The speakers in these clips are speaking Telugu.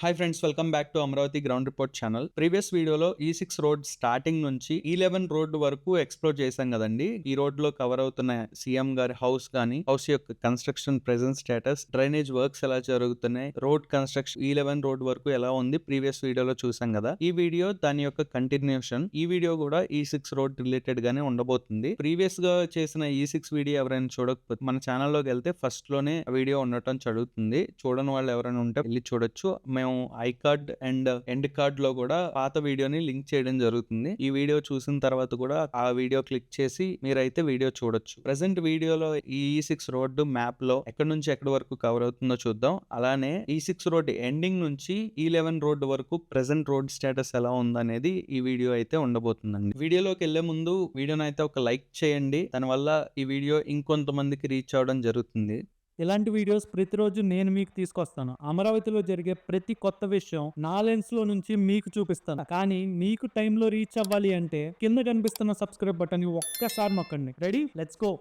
Hi friends welcome back to Amaravati ground report channel previous వీడియోలో ఈ సిక్స్ రోడ్ స్టార్టింగ్ నుంచి ఈ లెవెన్ రోడ్ వరకు ఎక్స్ప్లోర్ చేశాం కదండి. ఈ రోడ్లో కవర్ అవుతున్న సీఎం గారి హౌస్ కానీ హౌస్ యొక్క construction present status drainage works ఎలా జరుగుతున్నాయి రోడ్ కన్స్ట్రక్షన్ ఈ లెవెన్ రోడ్ వరకు ఎలా ఉంది ప్రీవియస్ వీడియోలో చూసాం కదా. ఈ వీడియో దాని యొక్క కంటిన్యూషన్ ఈ వీడియో కూడా ఈ సిక్స్ రోడ్ రిలేటెడ్ గానే ఉండబోతుంది. ప్రీవియస్గా చేసిన ఈ సిక్స్ వీడియో ఎవరైనా చూడకపోతే మన ఛానల్లోకి వెళ్తే ఫస్ట్లోనే వీడియో ఉండటం జరుగుతుంది. చూడని వాళ్ళు ఎవరైనా ఉంటే వెళ్ళి చూడొచ్చు. మేము ఐ కార్డ్ అండ్ ఎండ్ కార్డ్లో కూడా పాత వీడియోని లింక్ చేయడం జరుగుతుంది. ఈ వీడియో చూసిన తర్వాత కూడా ఆ వీడియో క్లిక్ చేసి మీరైతే వీడియో చూడొచ్చు. ప్రెసెంట్ వీడియోలో ఈ e సిక్స్ రోడ్డు మ్యాప్లో ఎక్కడి నుంచి ఎక్కడి వరకు కవర్ అవుతుందో చూద్దాం. అలానే ఈ సిక్స్ రోడ్ ఎండింగ్ నుంచి ఈ లెవెన్ రోడ్ వరకు ప్రెసెంట్ రోడ్ స్టేటస్ ఎలా ఉందనేది ఈ వీడియో అయితే ఉండబోతుందండి. వీడియోలోకి వెళ్ళే ముందు వీడియోనైతే అయితే ఒక లైక్ చేయండి. దానివల్ల ఈ వీడియో ఇంకొంతమందికి రీచ్ అవడం జరుగుతుంది. ఇలాంటి వీడియోస్ ప్రతిరోజు నేను మీకు తీసుకొస్తాను. అమరావతిలో జరిగే ప్రతి కొత్త విషయం నా లెన్స్లో నుంచి మీకు చూపిస్తాను. కానీ మీకు టైంలో రీచ్ అవ్వాలి అంటే కింద కనిపిస్తున్న సబ్స్క్రైబ్ బటన్ ఒక్కసారి నొక్కండి. Ready? Let's go!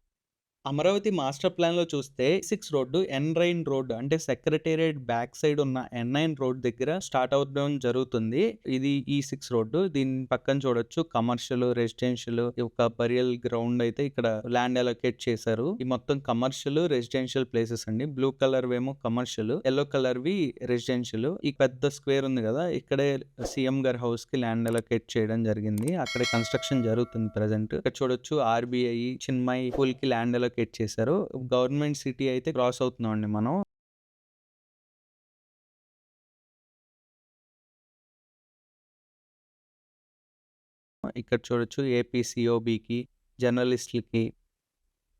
Amaravati master ప్లాన్లో చూస్తే six road N nine road అంటే సెక్రటేరియట్ బ్యాక్ సైడ్ ఉన్న ఎన్ నైన్ రోడ్ దగ్గర స్టార్ట్ అవడం జరుగుతుంది. ఇది ఈ సిక్స్ రోడ్డు. దీని పక్కన చూడొచ్చు. కమర్షియల్ రెసిడెన్షియల్ ఒక బరియల్ గ్రౌండ్ అయితే ఇక్కడ ల్యాండ్ అలొకేట్ చేశారు. ఈ మొత్తం కమర్షియల్ రెసిడెన్షియల్ ప్లేసెస్ అండి. బ్లూ కలర్ వేమో కమర్షియల్ ఎల్లో కలర్ వి రెసిడెన్షియల్. ఈ పెద్ద స్క్వేర్ ఉంది కదా ఇక్కడే సీఎం గారి హౌస్కి ల్యాండ్ అలొకేట్ చేయడం జరిగింది. అక్కడ కన్స్ట్రక్షన్ జరుగుతుంది ప్రెసెంట్ ఇక్కడ చూడొచ్చు ఆర్బీఐ చిన్మయ్ పూల్కి ల్యాండ్ అలొకేట్ చేశారు. గవర్నమెంట్ సిటీ అయితే క్రాస్ అవుతున్నాం అండి మనం. ఇక్కడ చూడొచ్చు ఏపీసీఓబికి జర్నలిస్టులకి.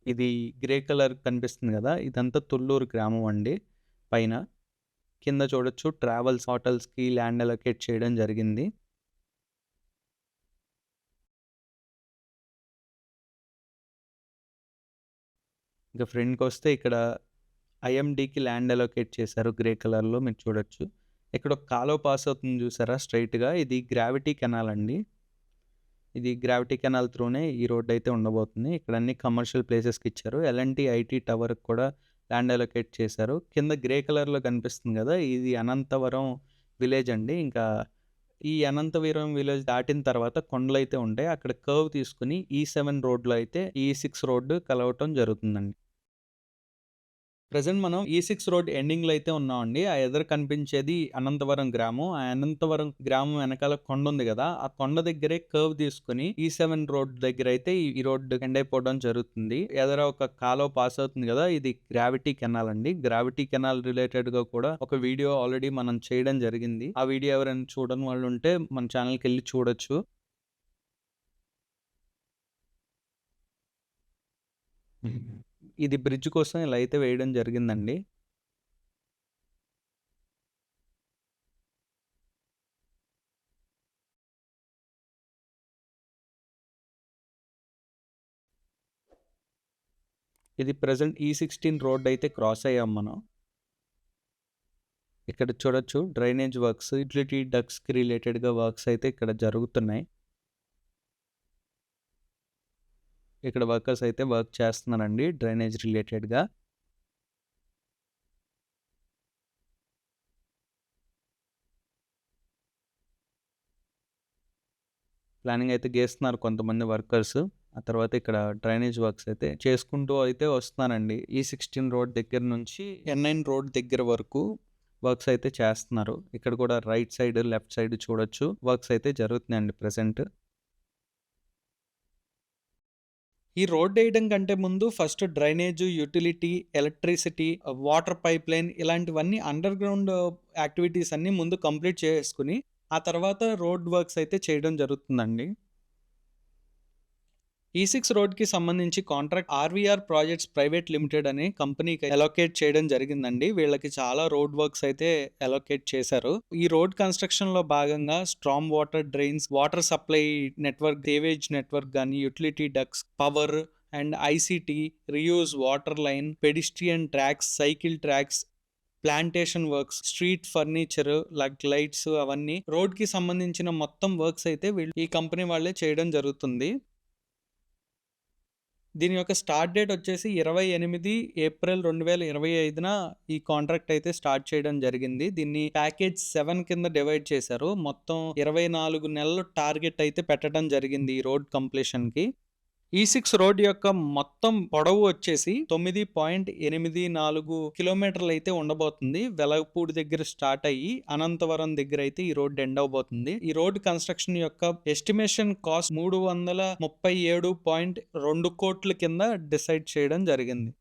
ఇది గ్రే కలర్ కనిపిస్తుంది కదా ఇదంతా తుళ్ళూరు గ్రామం అండి పైన. కింద చూడొచ్చు ట్రావెల్స్ హోటల్స్కి ల్యాండ్ అలొకేట్ చేయడం జరిగింది. ఇంకా ఫ్రంట్కి వస్తే ఇక్కడ ఐఎండికి ల్యాండ్ అలోకేట్ చేశారు గ్రే కలర్లో మీరు చూడొచ్చు. ఇక్కడ ఒక కాలువ పాస్ అవుతుంది చూసారా స్ట్రైట్గా. ఇది గ్రావిటీ కెనాల్ అండి. ఇది గ్రావిటీ కెనాల్ త్రూనే ఈ రోడ్ అయితే ఉండబోతుంది. ఇక్కడ అన్ని కమర్షియల్ ప్లేసెస్కి ఇచ్చారు. ఎల్ఎన్టీ ఐటీ టవర్కి కూడా ల్యాండ్ అలొకేట్ చేశారు. కింద గ్రే కలర్లో కనిపిస్తుంది కదా ఇది అనంతవరం విలేజ్ అండి. ఇంకా ఈ అనంతవరం విలేజ్ దాటిన తర్వాత కొండలు అయితే ఉంటాయి. అక్కడ కర్వ్ తీసుకుని ఈ సెవెన్ రోడ్లో అయితే ఈ సిక్స్ రోడ్డు కలవటం జరుగుతుందండి. ప్రజెంట్ మనం e ఈ సిక్స్ రోడ్ ఎండింగ్లో అయితే ఉన్నామండి. ఆ ఎదురు కనిపించేది అనంతవరం గ్రామం. ఆ అనంతవరం గ్రామం వెనకాల కొండ ఉంది కదా ఆ కొండ దగ్గరే కర్వ్ తీసుకుని ఈ e సెవెన్ రోడ్ దగ్గర అయితే ఈ రోడ్ ఎండ్ అయిపోవడం జరుగుతుంది. ఎదర ఒక కాలువ పాస్ అవుతుంది కదా ఇది గ్రావిటీ కెనాల్ అండి. గ్రావిటీ కెనాల్ రిలేటెడ్గా కూడా ఒక వీడియో ఆల్రెడీ మనం చేయడం జరిగింది. ఆ వీడియో ఎవరైనా చూడని వాళ్ళు ఉంటే మన ఛానల్కి వెళ్ళి చూడొచ్చు. ఇది బ్రిడ్జ్ కోసం ఇలా అయితే వేయడం జరిగిందండి. ఇది ప్రజెంట్ ఈ సిక్స్టీన్ రోడ్ అయితే క్రాస్ అయ్యాం మనం. ఇక్కడ చూడొచ్చు డ్రైనేజ్ వర్క్స్ యూటిలిటీ డక్స్కి రిలేటెడ్గా వర్క్స్ అయితే ఇక్కడ జరుగుతున్నాయి. ఇక్కడ వర్కర్స్ అయితే వర్క్ చేస్తున్నారండి డ్రైనేజ్ రిలేటెడ్గా. ప్లానింగ్ అయితే గేస్తున్నారు కొంతమంది వర్కర్స్. ఆ తర్వాత ఇక్కడ డ్రైనేజ్ వర్క్స్ అయితే చేసుకుంటూ అయితే వస్తున్నారండి. ఈ సిక్స్టీన్ రోడ్ దగ్గర నుంచి ఎన్ నైన్ రోడ్ దగ్గర వరకు వర్క్స్ అయితే చేస్తున్నారు. ఇక్కడ కూడా రైట్ సైడ్ లెఫ్ట్ సైడ్ చూడొచ్చు. వర్క్స్ అయితే జరుగుతున్నాయండి ప్రెసెంట్ ఈ రోడ్ వేయడం కంటే ముందు first drainage utility electricity water pipeline ఇలాంటివన్నీ అండర్ గ్రౌండ్ యాక్టివిటీస్ అన్ని ముందు కంప్లీట్ చేసుకుని ఆ తర్వాత రోడ్ వర్క్స్ అయితే చేయడం జరుగుతుందండి. E ఈ సిక్స్ రోడ్కి సంబంధించి contract R V R projects private limited అనే కంపెనీకి అలొకేట్ చేయడం జరిగిందండి. వీళ్ళకి చాలా రోడ్ వర్క్స్ అయితే అలొకేట్ చేశారు. ఈ రోడ్ కన్స్ట్రక్షన్లో భాగంగా strong water drains water supply network దేవేజ్ network కానీ utility ducts power and I C T reuse water line pedestrian tracks cycle tracks plantation works street furniture లగ్ lights అవన్నీ రోడ్కి సంబంధించిన మొత్తం వర్క్స్ అయితే వీళ్ళు ఈ కంపెనీ వాళ్ళే చేయడం జరుగుతుంది. దీని యొక్క స్టార్ట్ డేట్ వచ్చేసి ఇరవై ఎనిమిది ఏప్రిల్ రెండు వేల ఇరవై ఐదున ఈ కాంట్రాక్ట్ అయితే స్టార్ట్ చేయడం జరిగింది. దీన్ని ప్యాకేజ్ సెవెన్ కింద డివైడ్ చేశారు. మొత్తం ఇరవై నాలుగు నెలలు టార్గెట్ అయితే పెట్టడం జరిగింది ఈ రోడ్ కంప్లీషన్కి E ఈ సిక్స్ రోడ్ యొక్క మొత్తం పొడవు వచ్చేసి తొమ్మిది పాయింట్ ఎనిమిది నాలుగు కిలోమీటర్లు అయితే ఉండబోతుంది. వెలగపూడి దగ్గర స్టార్ట్ అయ్యి అనంతవరం దగ్గర అయితే ఈ రోడ్ ఎండ్ అవబోతుంది. ఈ రోడ్ కన్స్ట్రక్షన్ యొక్క ఎస్టిమేషన్ కాస్ట్ మూడు వందల ముప్పై ఏడు పాయింట్ రెండు కోట్ల కింద డిసైడ్ చేయడం జరిగింది.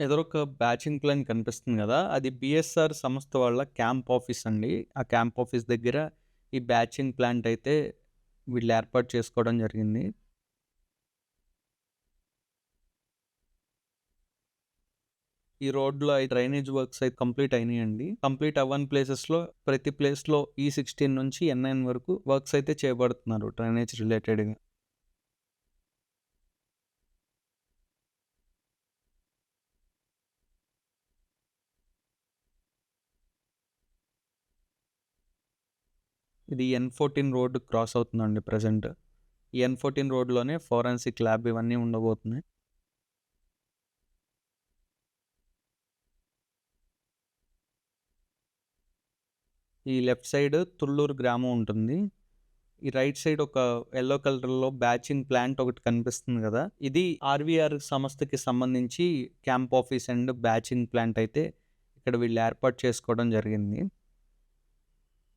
ఎదురొక బ్యాచింగ్ ప్లాన్ కనిపిస్తుంది కదా! అది బిఎస్ఆర్ సంస్థ వాళ్ళ క్యాంప్ ఆఫీస్ అండి. ఆ క్యాంప్ ఆఫీస్ దగ్గర ఈ బ్యాచింగ్ ప్లాంట్ అయితే వీళ్ళు ఏర్పాటు చేసుకోవడం జరిగింది. ఈ రోడ్లో ఈ డ్రైనేజ్ వర్క్స్ అయితే కంప్లీట్ అయినాయండి. కంప్లీట్ అవ్వని ప్లేసెస్లో ప్రతి ప్లేస్లో ఈ సిక్స్టీన్ నుంచి ఎన్ఐన్ వరకు వర్క్స్ అయితే చేయబడుతున్నారు డ్రైనేజ్ రిలేటెడ్గా. ఇది ఎన్ ఫోర్టీన్ రోడ్ క్రాస్ అవుతుందండి ప్రజెంట్. ఈ ఎన్ ఫోర్టీన్ రోడ్లోనే ఫోరెన్సిక్ ల్యాబ్ ఇవన్నీ ఉండబోతున్నాయి. ఈ లెఫ్ట్ సైడ్ తుళ్ళూరు గ్రామం ఉంటుంది. ఈ రైట్ సైడ్ ఒక ఎల్లో కలర్లో బ్యాచింగ్ ప్లాంట్ ఒకటి కనిపిస్తుంది కదా. ఇది ఆర్వీఆర్ సంస్థకి సంబంధించి camp office and batching plant అయితే ఇక్కడ వీళ్ళు ఏర్పాటు చేసుకోవడం జరిగింది.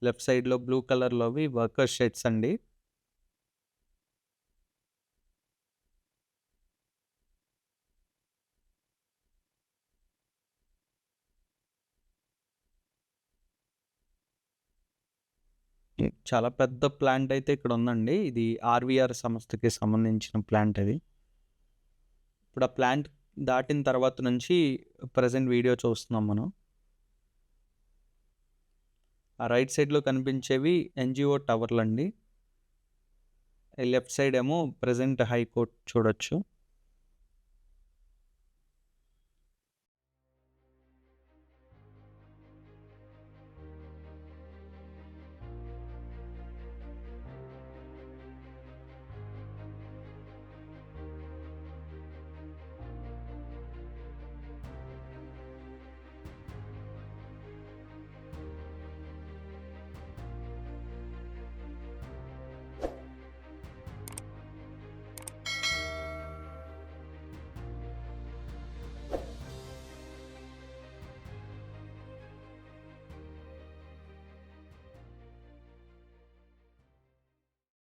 లెఫ్ట్ సైడ్లో బ్లూ కలర్లోవి వర్కర్ షెడ్స్ అండి. చాలా పెద్ద ప్లాంట్ అయితే ఇక్కడ ఉందండి. ఇది ఆర్వీఆర్ సంస్థకి సంబంధించిన ప్లాంట్ అది. ఇప్పుడు ఆ ప్లాంట్ దాటిన తర్వాత నుంచి ప్రజెంట్ వీడియో చూస్తున్నాం మనం. ఆ రైట్ సైడ్లో కనిపించేవి ఎన్జిఓ టవర్లు అండి లెఫ్ట్ సైడ్ ఏమో ప్రజెంట్ హైకోర్ట్ చూడొచ్చు.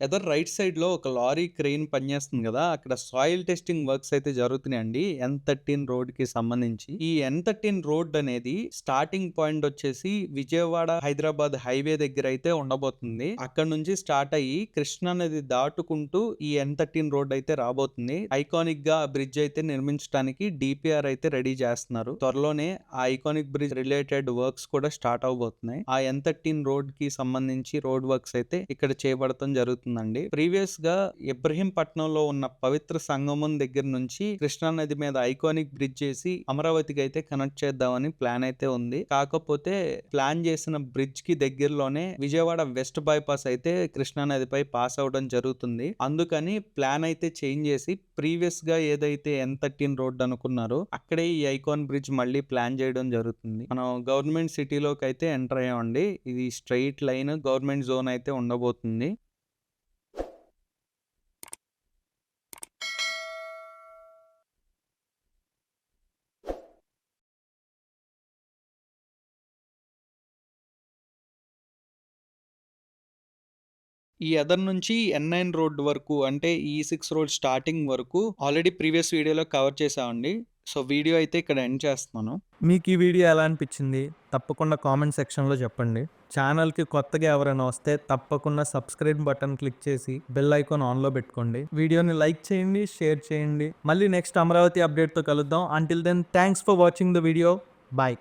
ఏదో రైట్ సైడ్లో ఒక లారీ క్రెయిన్ పనిచేస్తుంది కదా అక్కడ సాయిల్ టెస్టింగ్ వర్క్స్ అయితే జరుగుతున్నాయండి. ఎన్ థర్టీన్ రోడ్కి సంబంధించి. ఈ ఎన్ థర్టీన్ రోడ్ అనేది స్టార్టింగ్ పాయింట్ వచ్చేసి విజయవాడ హైదరాబాద్ హైవే దగ్గర అయితే ఉండబోతుంది. అక్కడ నుంచి స్టార్ట్ అయ్యి కృష్ణా నది దాటుకుంటూ ఈ ఎన్ థర్టీన్ రోడ్ అయితే రాబోతుంది. ఐకానిక్గా బ్రిడ్జ్ అయితే నిర్మించడానికి డిపిఆర్ అయితే రెడీ చేస్తున్నారు. త్వరలోనే ఆ ఐకానిక్ బ్రిడ్జ్ రిలేటెడ్ వర్క్స్ కూడా స్టార్ట్ అవబోతున్నాయి. ఆ ఎన్ థర్టీన్ రోడ్కి సంబంధించి రోడ్ వర్క్స్ అయితే ఇక్కడ చేయబడటం జరుగుతుందండి. ప్రీవియస్గా ఇబ్రహీంపట్నంలో ఉన్న పవిత్ర సంగమం దగ్గర నుంచి కృష్ణా నది మీద ఐకానిక్ బ్రిడ్జ్ చేసి అమరావతికి అయితే కనెక్ట్ చేద్దామని ప్లాన్ అయితే ఉంది. కాకపోతే ప్లాన్ చేసిన బ్రిడ్జ్కి దగ్గరలోనే విజయవాడ వెస్ట్ బైపాస్ అయితే కృష్ణా నదిపై పాస్ అవడం జరుగుతుంది. అందుకని ప్లాన్ అయితే చేంజ్ చేసి ప్రీవియస్గా ఏదైతే ఎన్ థర్టీన్ రోడ్ అనుకున్నారో అక్కడే ఈ ఐకాన్ బ్రిడ్జ్ మళ్ళీ ప్లాన్ చేయడం జరుగుతుంది. మనం గవర్నమెంట్ సిటీలోకి అయితే ఎంటర్ అయ్యామండి. ఇది స్ట్రైట్ లైన్ గవర్నమెంట్ జోన్ అయితే ఉండబోతుంది. ఈ అదర్ నుంచి ఎన్ నైన్ రోడ్ వరకు అంటే ఈ సిక్స్ రోడ్ స్టార్టింగ్ వరకు ఆల్రెడీ ప్రీవియస్ వీడియోలో కవర్ చేసామండి. సో వీడియో అయితే ఇక్కడ ఎండ్ చేస్తున్నాను. మీకు ఈ వీడియో ఎలా అనిపించింది? తప్పకుండా కామెంట్ సెక్షన్లో చెప్పండి. ఛానల్కి కొత్తగా ఎవరైనా వస్తే తప్పకుండా సబ్స్క్రైబ్ బటన్ క్లిక్ చేసి బెల్ ఐకాన్ ఆన్లో పెట్టుకోండి. వీడియోని లైక్ చేయండి షేర్ చేయండి. మళ్ళీ నెక్స్ట్ అమరావతి అప్డేట్తో కలుద్దాం. Until then thanks for watching the video bye